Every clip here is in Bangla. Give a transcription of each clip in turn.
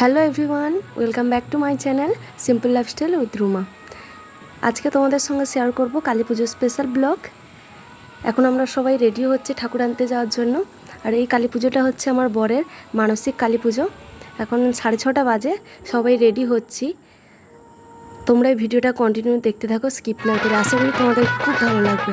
Hello everyone welcome back to my channel simple lifestyle with Ruma আজকে তোমাদের সঙ্গে শেয়ার করব কালী পুজোর স্পেশাল ব্লগ এখন আমরা সবাই রেডি হচ্ছে ঠাকুর আনতে যাওয়ার জন্য। আর এই কালী পুজোটা হচ্ছে আমার বরের মানসিক কালী পুজো। এখন সাড়ে ছটা বাজে, সবাই রেডি হচ্ছি। তোমরা এই ভিডিওটা কন্টিনিউ দেখতে থাকো স্কিপ না করে। আশা করি তোমাদের খুব ভালো লাগবে।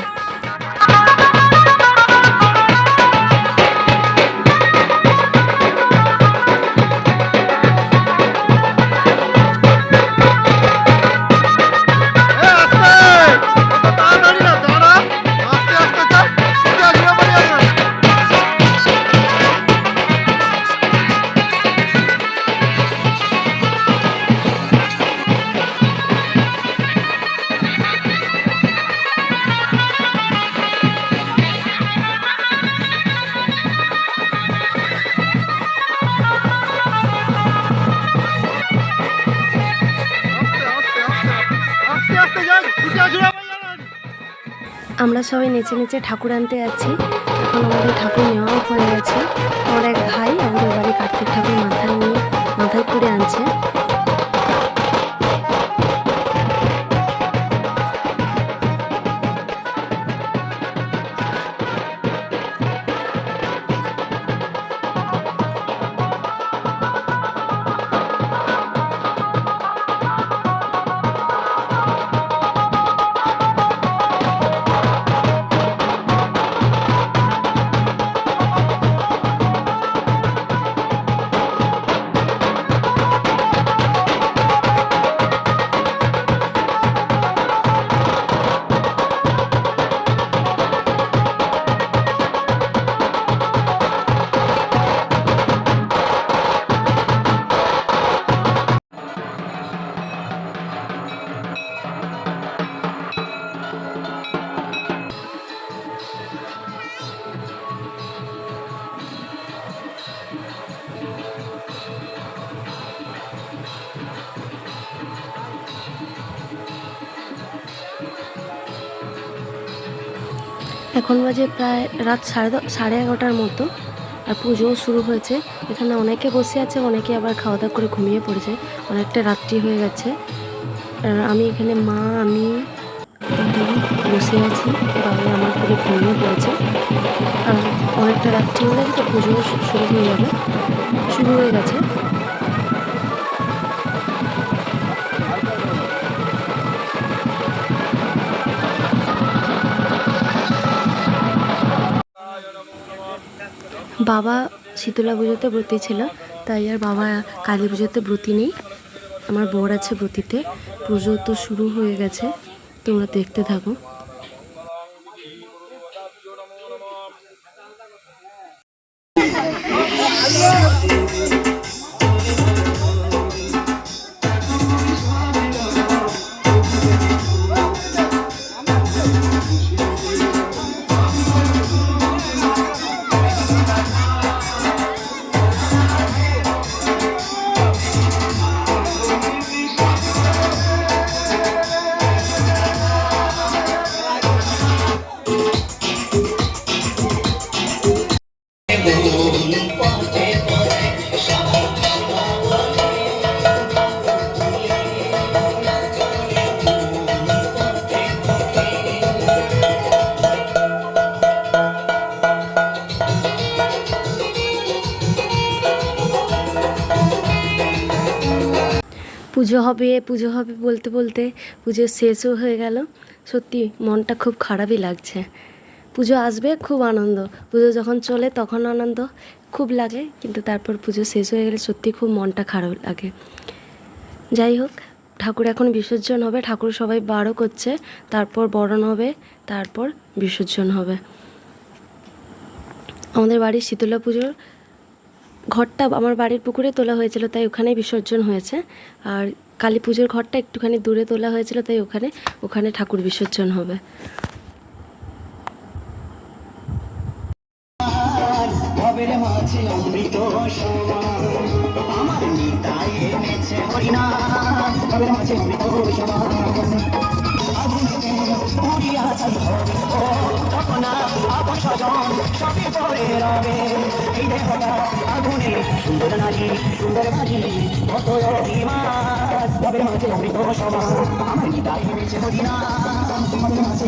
আমরা সবাই নেচে নেচে ঠাকুর আনতে যাচ্ছি। এখন আমাদের ঠাকুর নেওয়াও হয়ে গেছে। আমার এক ভাই আমাদের বাড়ি কার্তিক ঠাকুর এখন বাজে প্রায় রাত সাড়ে সাড়ে এগারোটার মতো, আর পুজোও শুরু হয়েছে। এখানে অনেকে বসে আছে, অনেকে আবার খাওয়া দাওয়া করে ঘুমিয়ে পড়েছে। অনেকটা রাত্রি হয়ে গেছে। আর আমি এখানে মা, আমি বসে আছি। বাবা আমার করে ঘুমিয়ে পড়েছে। আর অনেকটা রাত্রি হয়ে গেছে, তো পুজোও শুরু হয়ে যাবে। শুরু হয়ে গেছে। বাবা শীতলা পুজোতে ব্রতী ছিল, তাই আর বাবা কালী পুজোতে ব্রতী নেই। আমার বর আছে ব্রতীতে। পুজো তো শুরু হয়ে গেছে, তোমরা দেখতে থাকো। পুজো হবে পুজো হবে বলতে বলতে পুজো শেষও হয়ে গেল। সত্যি মনটা খুব খারাপই লাগছে। পুজো আসবে, খুব আনন্দ। পুজো যখন চলে তখন আনন্দ। খুব লাগে, কিন্তু তারপর পুজো শেষ হয়ে গেলে সত্যি খুব মনটা খারাপ লাগে। যাই হোক, ঠাকুর এখন বিসর্জন হবে। ঠাকুর সবাই বারো করছে। তারপর বরণ হবে, তারপর বিসর্জন হবে। আমাদের বাড়ির শীতলা পুজোর ঘরটা আমার বাড়ির পুকুরে তোলা হয়েছিল, তাই ওখানেই বিসর্জন হয়েছে। আর কালী পুজোর ঘরটা একটুখানি দূরে তোলা হয়েছিল, তাই ওখানে ওখানে ঠাকুর বিসর্জন হবে। আপন সমান আমার হৃদয় বেঁচে হরিনা ভবের মাঝে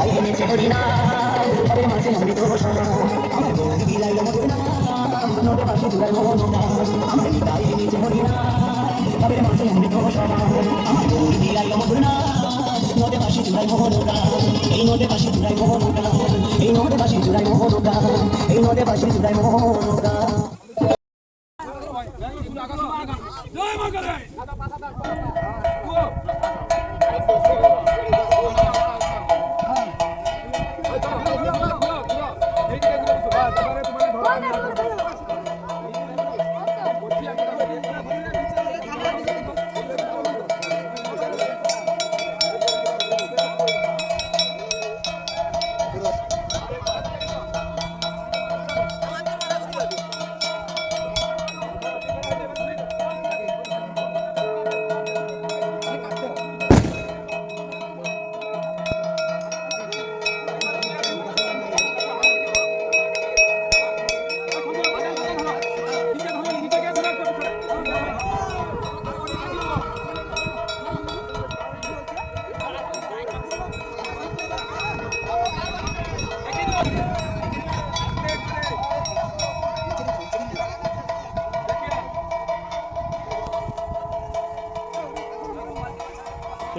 তাই এনেছে হরিনা তবে মাঝে অমৃত সমান আমার বাসি জুড়াই মনোদা আমার হৃদয় এনেছে হরিনা তবে মাঝে অমৃত বাসি জুড়াই মনোদা এই নদে বাসি জুড়াই মনোদা এই নদে বাসি জুড়াই মনোদা এই নদে বাসি জুড়াই মনোদা